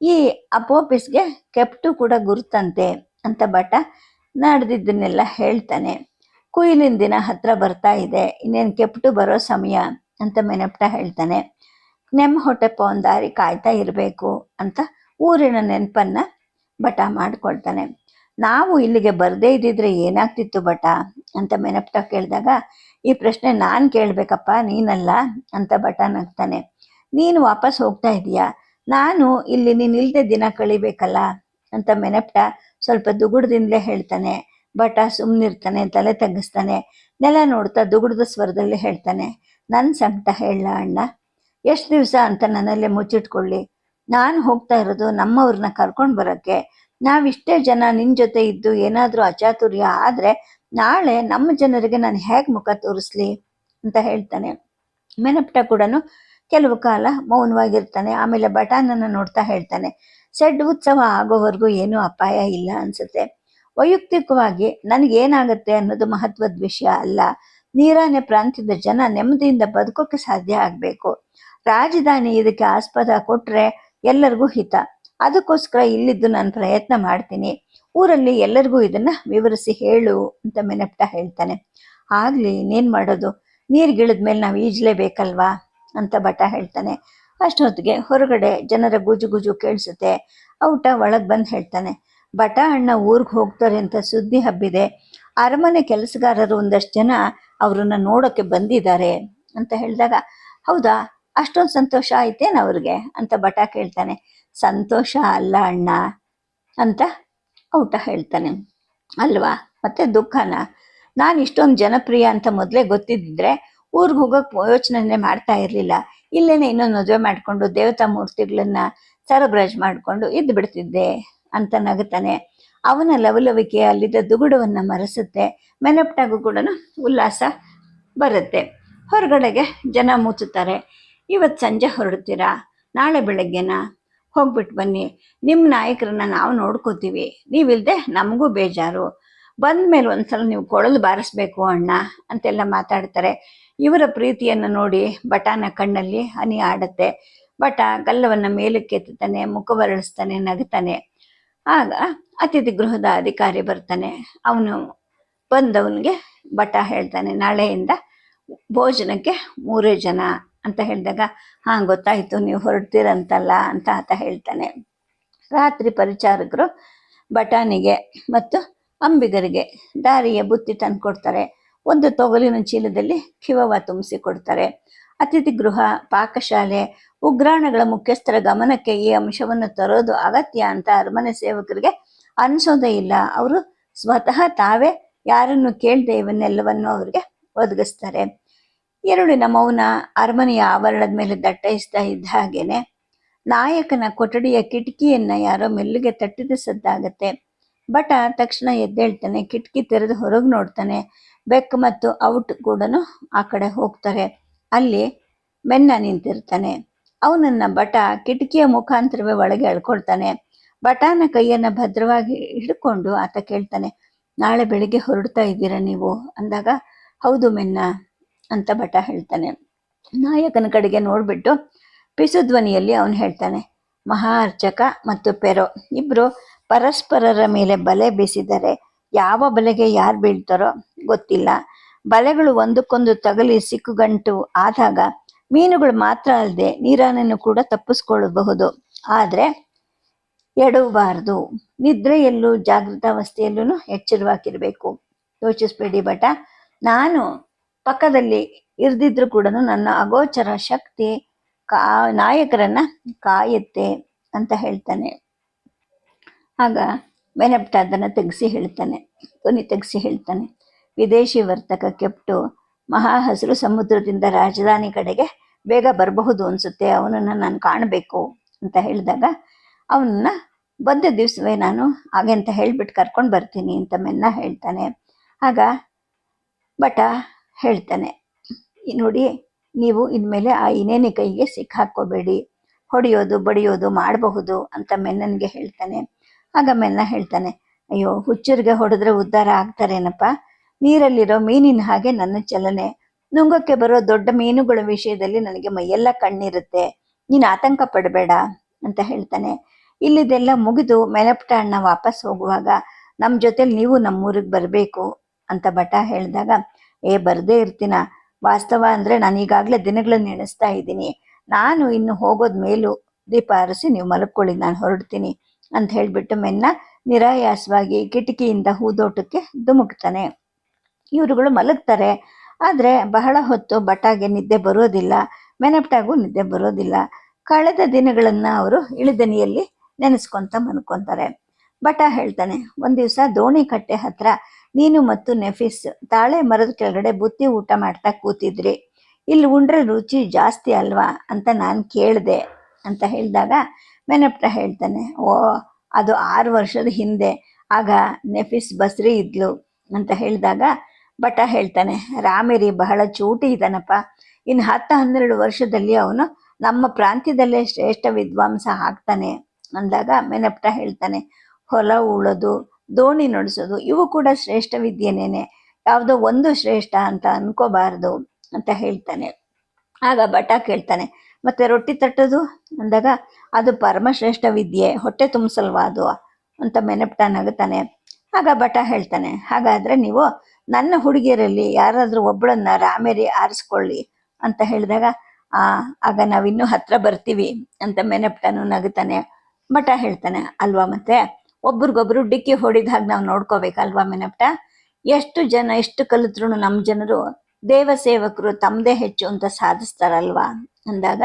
ಈ ಅಪೋಪಿಸ್ಗೆ ಕೆಪ್ಟು ಕೂಡ ಗುರುತಂತೆ ಅಂತ ಬಟ ನಡೆದಿದ್ದನ್ನೆಲ್ಲ ಹೇಳ್ತಾನೆ. ಕುಯಿಲಿನ ದಿನ ಹತ್ರ ಬರ್ತಾ ಇದೆ, ಇನ್ನೇನು ಕೆಪ್ಟು ಬರೋ ಸಮಯ ಅಂತ ಮೆನಪ್ಟ ಹೇಳ್ತಾನೆ. ನೆಮ್ಮ ಹೊಟ್ಟೆಪ್ಪ ಒಂದು ದಾರಿ ಕಾಯ್ತಾ ಇರಬೇಕು ಅಂತ ಊರಿನ ನೆನಪನ್ನ ಬಟ ಮಾಡಿಕೊಳ್ತಾನೆ. ನಾವು ಇಲ್ಲಿಗೆ ಬರದೇ ಇದ್ದಿದ್ರೆ ಏನಾಗ್ತಿತ್ತು ಬಟ? ಅಂತ ಮೆನಪ್ಟ ಕೇಳಿದಾಗ, ಈ ಪ್ರಶ್ನೆ ನಾನು ಕೇಳಬೇಕಪ್ಪ, ನೀನಲ್ಲ? ಅಂತ ಬಟ ನಗ್ತಾನೆ. ನೀನು ವಾಪಸ್ ಹೋಗ್ತಾ ಇದೀಯಾ ನಾನು ಇಲ್ಲಿ ನೀನು ಇಲ್ಲದೆ ದಿನ ಕಳಿಬೇಕಲ್ಲ? ಅಂತ ಮೆನಪ್ಟ ಸ್ವಲ್ಪ ದುಗುಡದಿಂದಲೇ ಹೇಳ್ತಾನೆ. ಬಟ ಸುಮ್ಮನಿರ್ತಾನೆ ತಲೆ ತಗ್ಗಿಸ್ತಾನೆ, ನೆಲ ನೋಡ್ತಾ ದುಗುಡದ ಸ್ವರದಲ್ಲಿ ಹೇಳ್ತಾನೆ ನನ್ನ ಸಂಕಟ ಹೇಳ ಅಣ್ಣ, ಎಷ್ಟು ದಿವಸ ಅಂತ ನನ್ನಲ್ಲೇ ಮುಚ್ಚಿಟ್ಕೊಳ್ಳಿ. ನಾನು ಹೋಗ್ತಾ ಇರೋದು ನಮ್ಮವ್ರನ್ನ ಕರ್ಕೊಂಡು ಬರೋಕ್ಕೆ. ನಾವಿಷ್ಟೇ ಜನ ನಿನ್ನ ಜೊತೆ ಇದ್ದು ಏನಾದರೂ ಅಚಾತುರ್ಯ ಆದರೆ ನಾಳೆ ನಮ್ಮ ಜನರಿಗೆ ನಾನು ಹೇಗೆ ಮುಖ ತೋರಿಸ್ಲಿ? ಅಂತ ಹೇಳ್ತಾನೆ. ಮೆನಪಟ ಕೂಡ ಕೆಲವು ಕಾಲ ಮೌನವಾಗಿರ್ತಾನೆ, ಆಮೇಲೆ ಬಟಾನನ್ನು ನೋಡ್ತಾ ಹೇಳ್ತಾನೆ, ಸೆಡ್ ಉತ್ಸವ ಆಗೋವರೆಗೂ ಏನೂ ಅಪಾಯ ಇಲ್ಲ ಅನ್ಸುತ್ತೆ. ವೈಯಕ್ತಿಕವಾಗಿ ನನಗೇನಾಗುತ್ತೆ ಅನ್ನೋದು ಮಹತ್ವದ ವಿಷಯ ಅಲ್ಲ. ನೀರಾನೆ ಪ್ರಾಂತ್ಯದ ಜನ ನೆಮ್ಮದಿಯಿಂದ ಬದುಕೋಕೆ ಸಾಧ್ಯ ಆಗಬೇಕು. ರಾಜಧಾನಿ ಇದಕ್ಕೆ ಆಸ್ಪದ ಕೊಟ್ಟರೆ ಎಲ್ಲರಿಗೂ ಹಿತ. ಅದಕ್ಕೋಸ್ಕರ ಇಲ್ಲಿದ್ದು ನಾನು ಪ್ರಯತ್ನ ಮಾಡ್ತೀನಿ. ಊರಲ್ಲಿ ಎಲ್ಲರಿಗೂ ಇದನ್ನ ವಿವರಿಸಿ ಹೇಳು ಅಂತ ಮೆನಪ್ಟ ಹೇಳ್ತಾನೆ. ಆಗಲಿ, ಇನ್ನೇನು ಮಾಡೋದು? ನೀರ್ಗಿಳಿದ್ಮೇಲೆ ನಾವು ಈಜಲೇಬೇಕಲ್ವಾ? ಅಂತ ಬಟ ಹೇಳ್ತಾನೆ. ಅಷ್ಟೊತ್ತಿಗೆ ಹೊರಗಡೆ ಜನರ ಗುಜು ಗುಜು ಕೇಳಿಸುತ್ತೆ. ಔಟ ಒಳಗೆ ಬಂದು ಹೇಳ್ತಾನೆ. ಬಟ ಅಣ್ಣ ಊರಿಗೆ ಹೋಗ್ತಾರೆ ಅಂತ ಸುದ್ದಿ ಹಬ್ಬಿದೆ. ಅರಮನೆ ಕೆಲಸಗಾರರು ಒಂದಷ್ಟು ಜನ ಅವರನ್ನು ನೋಡೋಕ್ಕೆ ಬಂದಿದ್ದಾರೆ ಅಂತ ಹೇಳಿದಾಗ, ಹೌದಾ, ಅಷ್ಟೊಂದು ಸಂತೋಷ ಆಯ್ತೇನು ಅವ್ರಿಗೆ ಅಂತ ಬಟ ಕೇಳ್ತಾನೆ. ಸಂತೋಷ ಅಲ್ಲ ಅಣ್ಣ ಅಂತ ಔಟ ಹೇಳ್ತಾನೆ. ಅಲ್ವಾ, ಮತ್ತೆ ದುಃಖನ? ನಾನು ಇಷ್ಟೊಂದು ಜನಪ್ರಿಯ ಅಂತ ಮೊದಲೇ ಗೊತ್ತಿದ್ದಿದ್ರೆ ಊರಿಗೆ ಹೋಗೋಕೆ ಯೋಚನೆ ಮಾಡ್ತಾ ಇರಲಿಲ್ಲ. ಇಲ್ಲೇನೆ ಇನ್ನೊಂದು ಮದುವೆ ಮಾಡಿಕೊಂಡು ದೇವತಾ ಮೂರ್ತಿಗಳನ್ನ ಸರಬರಾಜು ಮಾಡಿಕೊಂಡು ಇದ್ದು ಬಿಡ್ತಿದ್ದೆ ಅಂತ ನಗುತ್ತಾನೆ. ಅವನ ಲವಲವಿಕೆ ಅಲ್ಲಿದ್ದ ದುಗುಡವನ್ನು ಮರೆಸುತ್ತೆ. ಮೆನಪ್ಟಾಗೂ ಕೂಡ ಉಲ್ಲಾಸ ಬರುತ್ತೆ. ಹೊರಗಡೆಗೆ ಜನ ಮುಚ್ಚುತ್ತಾರೆ. ಇವತ್ತು ಸಂಜೆ ಹೊರಡ್ತೀರಾ? ನಾಳೆ ಬೆಳಗ್ಗೆನ? ಹೋಗ್ಬಿಟ್ಟು ಬನ್ನಿ. ನಿಮ್ಮ ನಾಯಕರನ್ನ ನಾವು ನೋಡ್ಕೋತೀವಿ. ನೀವಿಲ್ಲದೆ ನಮಗೂ ಬೇಜಾರು. ಬಂದ ಮೇಲೆ ಒಂದ್ಸಲ ನೀವು ಕೊಳಲು ಬಾರಿಸ್ಬೇಕು ಅಣ್ಣ ಅಂತೆಲ್ಲ ಮಾತಾಡ್ತಾರೆ. ಇವರ ಪ್ರೀತಿಯನ್ನು ನೋಡಿ ಬಟಾನ ಕಣ್ಣಲ್ಲಿ ಹನಿ ಆಡುತ್ತೆ. ಬಟ ಗಲ್ಲವನ್ನು ಮೇಲಕ್ಕೆ ಎತ್ತುತ್ತಾನೆ ಮುಖವರಳಿಸ್ತಾನೆ ನಗುತ್ತಾನೆ. ಆಗ ಅತಿಥಿ ಗೃಹದ ಅಧಿಕಾರಿ ಬರ್ತಾನೆ. ಅವನು ಬಂದವನಿಗೆ ಬಟ ಹೇಳ್ತಾನೆ. ನಾಳೆಯಿಂದ ಭೋಜನಕ್ಕೆ ಮೂರೇ ಜನ ಅಂತ ಹೇಳಿದಾಗ, ಹಾಂ, ಗೊತ್ತಾಯ್ತು, ನೀವು ಹೊರಡ್ತೀರಂತಲ್ಲ ಅಂತ ಆತ ಹೇಳ್ತಾನೆ. ರಾತ್ರಿ ಪರಿಚಾರಕರು ಬಟಾನಿಗೆ ಮತ್ತು ಅಂಬಿಗರಿಗೆ ದಾರಿಯ ಬುತ್ತಿ ತಂದು ಕೊಡ್ತಾರೆ ಒಂದು ತೊಗಲಿನ ಚೀಲದಲ್ಲಿ ಕಿವವ ತುಂಬಿಸಿ ಕೊಡ್ತಾರೆ. ಅತಿಥಿ ಗೃಹ ಪಾಕಶಾಲೆ ಉಗ್ರಾಣಗಳ ಮುಖ್ಯಸ್ಥರ ಗಮನಕ್ಕೆ ಈ ಅಂಶವನ್ನು ತರೋದು ಅಗತ್ಯ ಅಂತ ಅರಮನೆ ಸೇವಕರಿಗೆ ಅನಿಸೋದೇ ಇಲ್ಲ. ಅವರು ಸ್ವತಃ ತಾವೇ ಯಾರನ್ನು ಕೇಳದೆ ಇವನ್ನೆಲ್ಲವನ್ನು ಅವರಿಗೆ ಒದಗಿಸ್ತಾರೆ. ಎರಡಿನ ಮೌನ ಅರಮನೆಯ ಆವರಣದ ಮೇಲೆ ದಟ್ಟೈಸ್ತಾ ಇದ್ದ ಹಾಗೇನೆ. ನಾಯಕನ ಕೊಠಡಿಯ ಕಿಟಕಿಯನ್ನ ಯಾರೋ ಮೆಲ್ಲಿಗೆ ತಟ್ಟಿದ ಸದ್ದಾಗತ್ತೆ. ಬಟ ತಕ್ಷಣ ಎದ್ದೇಳ್ತಾನೆ, ಕಿಟಕಿ ತೆರೆದು ಹೊರಗೆ ನೋಡ್ತಾನೆ. ಬೆಕ್ ಮತ್ತು ಔಟ್ ಕೂಡ ಆ ಕಡೆ ಹೋಗ್ತಾರೆ. ಅಲ್ಲಿ ಮೆನ್ನ ನಿಂತಿರ್ತಾನೆ. ಅವನನ್ನ ಬಟ ಕಿಟಕಿಯ ಮುಖಾಂತರವೇ ಒಳಗೆ ಎಳ್ಕೊಳ್ತಾನೆ ಬಟಾನ ಕೈಯನ್ನ ಭದ್ರವಾಗಿ ಹಿಡ್ಕೊಂಡು ಆತ ಕೇಳ್ತಾನೆ, ನಾಳೆ ಬೆಳಿಗ್ಗೆ ಹೊರಡ್ತಾ ಇದ್ದೀರಾ ನೀವು? ಅಂದಾಗ, ಹೌದು ಮೆನ್ನ ಅಂತ ಬಟ ಹೇಳ್ತಾನೆ. ನಾಯಕನ ಕಡೆಗೆ ನೋಡ್ಬಿಟ್ಟು ಪಿಸು ಧ್ವನಿಯಲ್ಲಿ ಅವನು ಹೇಳ್ತಾನೆ ಮಹಾ ಅರ್ಚಕ ಮತ್ತು ಪೆರೋ, ಇಬ್ರು ಪರಸ್ಪರರ ಮೇಲೆ ಬಲೆ ಬೀಸಿದರೆ ಯಾವ ಬಲೆಗೆ ಯಾರು ಬೀಳ್ತಾರೋ ಗೊತ್ತಿಲ್ಲ. ಬಲೆಗಳು ಒಂದಕ್ಕೊಂದು ತಗಲಿ ಸಿಕ್ಕುಗಂಟು ಆದಾಗ ಮೀನುಗಳು ಮಾತ್ರ ಅಲ್ಲದೆ ನೀರನ್ನು ಕೂಡ ತಪ್ಪಿಸ್ಕೊಳ್ಳಬಹುದು. ಆದರೆ ಎಡವಬಾರದು ನಿದ್ರೆಯಲ್ಲೂ ಜಾಗೃತಾವಸ್ಥೆಯಲ್ಲೂ ಎಚ್ಚರವಾಗಿರಬೇಕು. ಯೋಚಿಸ್ಬೇಡಿ ಬಟ ನಾನು ಪಕ್ಕದಲ್ಲಿ ಇರ್ದಿದ್ರು ಕೂಡ ನನ್ನ ಅಗೋಚರ ಶಕ್ತಿ ಕಾ, ನಾಯಕರನ್ನ ಕಾಯುತ್ತೆ ಅಂತ ಹೇಳ್ತಾನೆ. ಆಗ ವೆನಪ್ಟ ಅದನ್ನು ತೆಗೆಸಿ ಹೇಳ್ತಾನೆ. ಧ್ವನಿ ತೆಗೆಸಿ ಹೇಳ್ತಾನೆ. ವಿದೇಶಿ ವರ್ತಕ ಕೆಪ್ಟು ಮಹಾ ಹಸಿರು ಸಮುದ್ರದಿಂದ ರಾಜಧಾನಿ ಕಡೆಗೆ ಬೇಗ ಬರಬಹುದು ಅನ್ಸುತ್ತೆ. ಅವನನ್ನು ನಾನು ಕಾಣಬೇಕು ಅಂತ ಹೇಳಿದಾಗ ಅವನನ್ನ ಬಂದ ದಿವಸವೇ ನಾನು ಹಾಗೆ ಅಂತ ಹೇಳ್ಬಿಟ್ಟು ಕರ್ಕೊಂಡು ಬರ್ತೀನಿ ಅಂತ ಮೆನ್ನ ಹೇಳ್ತಾನೆ. ಆಗ ಬಟ ಹೇಳ್ತಾನೆ ನೋಡಿ, ನೀವು ಇನ್ಮೇಲೆ ಆ ಇನೇನಿ ಕೈಗೆ ಸಿಕ್ಕಾಕೋಬೇಡಿ ಹೊಡೆಯೋದು, ಬಡಿಯೋದು ಮಾಡಬಹುದು ಅಂತ ಮೆನ್ನನಿಗೆ ಹೇಳ್ತಾನೆ. ಆಗ ಮೆನ್ನ ಹೇಳ್ತಾನೆ, ಅಯ್ಯೋ, ಹುಚ್ಚರಿಗೆ ಹೊಡೆದ್ರೆ ಉದ್ಧಾರ ಆಗ್ತಾರೇನಪ್ಪ? ನೀರಲ್ಲಿರೋ ಮೀನಿನ ಹಾಗೆ ನನ್ನ ಚಲನೆ. ನುಂಗಕ್ಕೆ ಬರೋ ದೊಡ್ಡ ಮೀನುಗಳ ವಿಷಯದಲ್ಲಿ ನನಗೆ ಮೈಯೆಲ್ಲ ಕಣ್ಣಿರುತ್ತೆ. ನೀನು ಆತಂಕ ಪಡಬೇಡ ಅಂತ ಹೇಳ್ತಾನೆ. ಇಲ್ಲಿದೆಲ್ಲ ಮುಗಿದು ಮೆಲಪಟ ಅಣ್ಣ ವಾಪಸ್ ಹೋಗುವಾಗ ನಮ್ಮ ಜೊತೆಲಿ ನೀವು ನಮ್ಮೂರಿಗೆ ಬರಬೇಕು ಅಂತ ಬಟ ಹೇಳಿದಾಗ, ಏ, ಬರದೇ ಇರ್ತೀನ. ವಾಸ್ತವ ಅಂದ್ರೆ ನಾನು ಈಗಾಗಲೇ ದಿನಗಳನ್ನ ಎಣಿಸ್ತಾ ಇದ್ದೀನಿ. ನಾನು ಇನ್ನು ಹೋಗೋದ್ ಮೇಲೂ ದೀಪ ಆರಿಸಿ ನೀವು ಮಲಕ್ಕೊಳ್ಳಿ ನಾನು ಹೊರಡ್ತೀನಿ ಅಂತ ಹೇಳ್ಬಿಟ್ಟು ಮೆನ್ನ ನಿರಾಯಾಸವಾಗಿ ಕಿಟಕಿಯಿಂದ ಹೂದೋಟಕ್ಕೆ ಧುಮುಕ್ತಾನೆ. ಇವರುಗಳು ಮಲಗ್ತಾರೆ. ಆದರೆ ಬಹಳ ಹೊತ್ತು ಬಟಾಗೆ ನಿದ್ದೆ ಬರೋದಿಲ್ಲ, ಮೆನಪ್ಟಾಗೂ ನಿದ್ದೆ ಬರೋದಿಲ್ಲ. ಕಳೆದ ದಿನಗಳನ್ನು ಅವರು ಇಳಿದನಿಯಲ್ಲಿ ನೆನೆಸ್ಕೊಂತ ಮನ್ಕೊಂತಾರೆ ಬಟ ಹೇಳ್ತಾನೆ, ಒಂದು ದಿವಸ ದೋಣಿ ಕಟ್ಟೆ ಹತ್ರ ನೀನು ಮತ್ತು ನೆಫಿಸ್ ತಾಳೆ ಮರದ ಕೆಳಗಡೆ ಬುತ್ತಿ ಊಟ ಮಾಡ್ತಾ ಕೂತಿದ್ರಿ. ಇಲ್ಲಿ ಉಂಡ್ರೆ ರುಚಿ ಜಾಸ್ತಿ ಅಲ್ವಾ ಅಂತ ನಾನು ಕೇಳಿದೆ ಅಂತ ಹೇಳಿದಾಗ ಮೆನಪ್ಟ ಹೇಳ್ತಾನೆ, ಓ, ಅದು ಆರು ವರ್ಷದ ಹಿಂದೆ. ಆಗ ನೆಫಿಸ್ ಬಸ್ರಿ ಇದ್ಲು ಅಂತ ಹೇಳಿದಾಗ ಬಟ ಹೇಳ್ತಾನೆ, ರಾಮೇರಿ, ಬಹಳ ಚೂಟಿ ಇದ್ದಾನಪ್ಪ ಇನ್ನು ಹತ್ತು ಹನ್ನೆರಡು ವರ್ಷದಲ್ಲಿ ಅವನು ನಮ್ಮ ಪ್ರಾಂತ್ಯದಲ್ಲೇ ಶ್ರೇಷ್ಠ ವಿದ್ವಾಂಸ ಆಗ್ತಾನೆ, ಅಂದಾಗ ಮೆನಪ್ಟ ಹೇಳ್ತಾನೆ, ಹೊಲ ಉಳೋದು, ದೋಣಿ ನಡೆಸೋದು, ಇವು ಕೂಡ ಶ್ರೇಷ್ಠ ವಿದ್ಯೆನೇನೆ. ಯಾವುದೋ ಒಂದು ಶ್ರೇಷ್ಠ ಅಂತ ಅನ್ಕೋಬಾರ್ದು, ಅಂತ ಹೇಳ್ತಾನೆ. ಆಗ ಬಟ ಕೇಳ್ತಾನೆ, ಮತ್ತೆ ರೊಟ್ಟಿ ತಟ್ಟೋದು? ಅಂದಾಗ, ಅದು ಪರಮಶ್ರೇಷ್ಠ ವಿದ್ಯೆ, ಹೊಟ್ಟೆ ತುಂಬಿಸಲ್ವಾ ಅದು? ಅಂತ ಮೆನಪ್ಟ ನಗುತ್ತಾನೆ ಆಗ ಬಟ ಹೇಳ್ತಾನೆ, ಹಾಗಾದ್ರೆ ನೀವು ನನ್ನ ಹುಡುಗಿಯರಲ್ಲಿ ಯಾರಾದರೂ ಒಬ್ಬಳನ್ನ ರಾಮೇರಿ ಆರಿಸ್ಕೊಳ್ಳಿ ಅಂತ ಹೇಳಿದಾಗ, ಆ, ಆಗ ನಾವಿನ್ನೂ ಹತ್ರ ಬರ್ತೀವಿ ಅಂತ ಮೆನಪ್ಟನು ನಗುತ್ತಾನೆ ಮಠ ಹೇಳ್ತಾನೆ, ಅಲ್ವಾ ಮತ್ತೆ? ಒಬ್ರಿಗೊಬ್ರು ಡಿಕ್ಕಿ ಹೊಡಿದ ಹಾಗೆ ನಾವು ನೋಡ್ಕೋಬೇಕಲ್ವಾ ಮೆನಪ್ಟ? ಎಷ್ಟು ಜನ, ಎಷ್ಟು ಕಲಿತ್ರು ನಮ್ಮ ಜನರು ದೇವ ಸೇವಕರು ತಮ್ಮದೇ ಹೆಚ್ಚು ಅಂತ ಸಾಧಿಸ್ತಾರಲ್ವಾ? ಅಂದಾಗ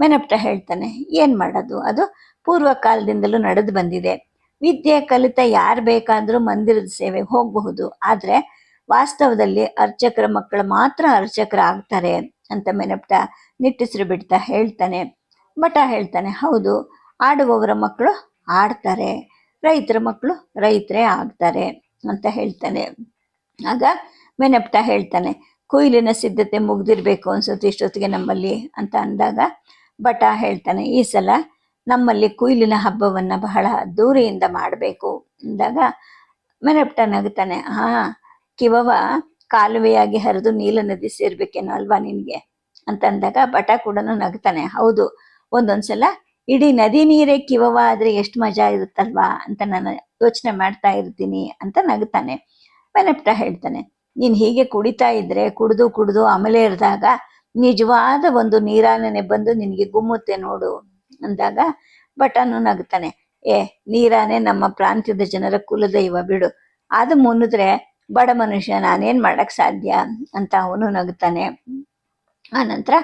ಮೆನಪ್ಟ ಹೇಳ್ತಾನೆ, ಏನ್ ಮಾಡೋದು? ಅದು ಪೂರ್ವ ಕಾಲದಿಂದಲೂ ನಡೆದು ಬಂದಿದೆ. ವಿದ್ಯೆ, ಕಲಿತ ಯಾರು ಬೇಕಾದರೂ ಮಂದಿರದ ಸೇವೆಗೆ ಹೋಗಬಹುದು. ಆದ್ರೆ ವಾಸ್ತವದಲ್ಲಿ ಅರ್ಚಕರ ಮಕ್ಕಳು ಮಾತ್ರ ಅರ್ಚಕರ ಆಗ್ತಾರೆ ಅಂತ ಮೆನಪ್ಟ ನಿಟ್ಟಿಸಿರು ಬಿಡ್ತಾ ಹೇಳ್ತಾನೆ. ಮಠ ಹೇಳ್ತಾನೆ, ಹೌದು, ಆಡುವವರ ಮಕ್ಕಳು ಆಡ್ತಾರೆ, ರೈತರ ಮಕ್ಕಳು ರೈತರೇ ಆಗ್ತಾರೆ ಅಂತ ಹೇಳ್ತಾನೆ. ಆಗ ಮೆನಪ್ಟ ಹೇಳ್ತಾನೆ, ಕೊಯ್ಲಿನ ಸಿದ್ಧತೆ ಮುಗ್ದಿರ್ಬೇಕು ಅನ್ಸುತ್ತೆ ಇಷ್ಟೊತ್ತಿಗೆ ನಮ್ಮಲ್ಲಿ ಅಂತ ಅಂದಾಗ ಬಟ ಹೇಳ್ತಾನೆ, ಈ ಸಲ ನಮ್ಮಲ್ಲಿ ಕುಯ್ಲಿನ ಹಬ್ಬವನ್ನ ಬಹಳ ದೂರೆಯಿಂದ ಮಾಡಬೇಕು ಅಂದಾಗ ಮೆನಪ್ಟ ನಗ್ತಾನೆ ಹಾ ಕಿವವ ಕಾಲುವೆಯಾಗಿ ಹರಿದು ನೀಲ ನದಿ ಸೇರ್ಬೇಕೇನೋ ಅಲ್ವಾ ನಿನ್ಗೆ? ಅಂತ ಅಂದಾಗ ಬಟ ಕೂಡ ನಗ್ತಾನೆ. ಹೌದು, ಒಂದೊಂದ್ಸಲ ಇಡೀ ನದಿ ನೀರೇ ಕಿವವ ಆದ್ರೆ ಎಷ್ಟು ಮಜಾ ಇರುತ್ತಲ್ವಾ ಅಂತ ನಾನು ಯೋಚನೆ ಮಾಡ್ತಾ ಇರ್ತೀನಿ ಅಂತ ನಗ್ತಾನೆ. ಮೆನಪ್ಟ ಹೇಳ್ತಾನೆ, ನೀನ್ ಹೀಗೆ ಕುಡಿತಾ ಇದ್ರೆ ಕುಡಿದು ಕುಡಿದು ಆಮೇಲೆ ಇರಿದಾಗ ನಿಜವಾದ ಒಂದು ನೀರಾನನೆ ಬಂದು ನಿನಗೆ ಗುಮ್ಮುತ್ತೆ ನೋಡು ಅಂದಾಗ ಬಟನು ನಗ್ತಾನೆ. ಏ, ನೀರಾನೆ ನಮ್ಮ ಪ್ರಾಂತ್ಯದ ಜನರ ಕುಲದೈವ ಬಿಡು. ಅದು ಮುನ್ನಿದ್ರೆ ಬಡ ಮನುಷ್ಯ, ನಾನೇನು ಮಾಡೋಕ್ಕೆ ಸಾಧ್ಯ ಅಂತ ಅವನು ನಗ್ತಾನೆ. ಆನಂತರ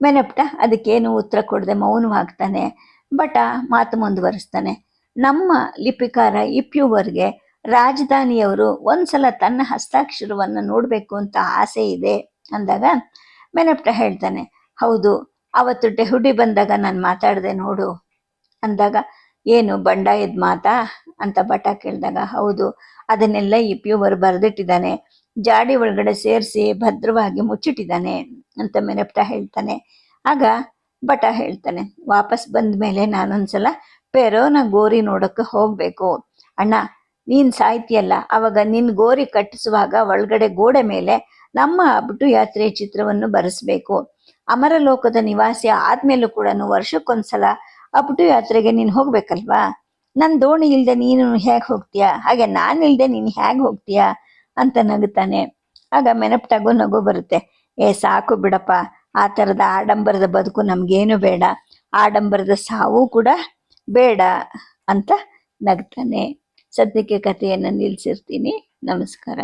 ಮೆನಪ್ಟ ಅದಕ್ಕೇನು ಉತ್ತರ ಕೊಡದೆ ಮೌನವಾಗ್ತಾನೆ ಬಟ ಮಾತು ಮುಂದುವರಿಸ್ತಾನೆ. ನಮ್ಮ ಲಿಪಿಕಾರ ಇಪ್ಯುವರ್ಗೆ ರಾಜಧಾನಿಯವರು ಒಂದ್ಸಲ ತನ್ನ ಹಸ್ತಾಕ್ಷರವನ್ನು ನೋಡಬೇಕು ಅಂತ ಆಸೆ ಇದೆ ಅಂದಾಗ ಮೆನಪ್ಟ ಹೇಳ್ತಾನೆ, ಹೌದು, ಅವತ್ತು ಡೆಹುಡಿ ಬಂದಾಗ ನಾನು ಮಾತಾಡಿದೆ ನೋಡು ಅಂದಾಗ ಏನು ಬಂಡಾಯದ ಮಾತಾ ಅಂತ ಬಟ ಕೇಳಿದಾಗ, ಹೌದು, ಅದನ್ನೆಲ್ಲ ಇಪ್ಯುವರು ಬರೆದಿಟ್ಟಿದ್ದಾನೆ. ಜಾಡಿ ಒಳಗಡೆ ಸೇರಿಸಿ ಭದ್ರವಾಗಿ ಮುಚ್ಚಿಟ್ಟಿದ್ದಾನೆ ಅಂತ ಮೆನಪ್ಟ ಹೇಳ್ತಾನೆ. ಆಗ ಬಟ ಹೇಳ್ತಾನೆ, ವಾಪಸ್ ಬಂದ ಮೇಲೆ ನಾನೊಂದ್ಸಲ ಪೆರೋನ ಗೋರಿ ನೋಡಕ್ಕೆ ಹೋಗ್ಬೇಕು. ಅಣ್ಣ, ನೀನ್ ಸಾಯ್ತಿಯಲ್ಲ, ಅವಾಗ ನಿನ್ ಗೋರಿ ಕಟ್ಟಿಸುವಾಗ ಒಳಗಡೆ ಗೋಡೆ ಮೇಲೆ ನಮ್ಮ ಅಬ್ಟು ಯಾತ್ರೆ ಚಿತ್ರವನ್ನು ಬರೆಸ್ಬೇಕು. ಅಮರಲೋಕದ ನಿವಾಸಿ ಆದ್ಮೇಲೂ ಕೂಡ ವರ್ಷಕ್ಕೊಂದ್ಸಲ ಅಬ್ಟು ಯಾತ್ರೆಗೆ ನೀನು ಹೋಗ್ಬೇಕಲ್ವಾ? ನನ್ನ ದೋಣಿ ಇಲ್ಲದೆ ನೀನು ಹೇಗೆ ಹೋಗ್ತೀಯಾ? ಹಾಗೆ ನಾನು ಇಲ್ಲದೆ ನೀನು ಹೇಗ್ ಹೋಗ್ತೀಯಾ? ಅಂತ ನಗುತ್ತಾನೆ. ಆಗ ಮೆನಪ್ಟಾಗು ನಗು ಬರುತ್ತೆ. ಏ, ಸಾಕು ಬಿಡಪ್ಪ. ಆ ಥರದ ಆಡಂಬರದ ಬದುಕು ನಮಗೇನು ಬೇಡ. ಆಡಂಬರದ ಸಾವು ಕೂಡ ಬೇಡ ಅಂತ ನಗ್ತಾನೆ. ಸದ್ಯಕ್ಕೆ ಕಥೆಯನ್ನು ನಿಲ್ಲಿಸಿರ್ತೀನಿ ನಮಸ್ಕಾರ.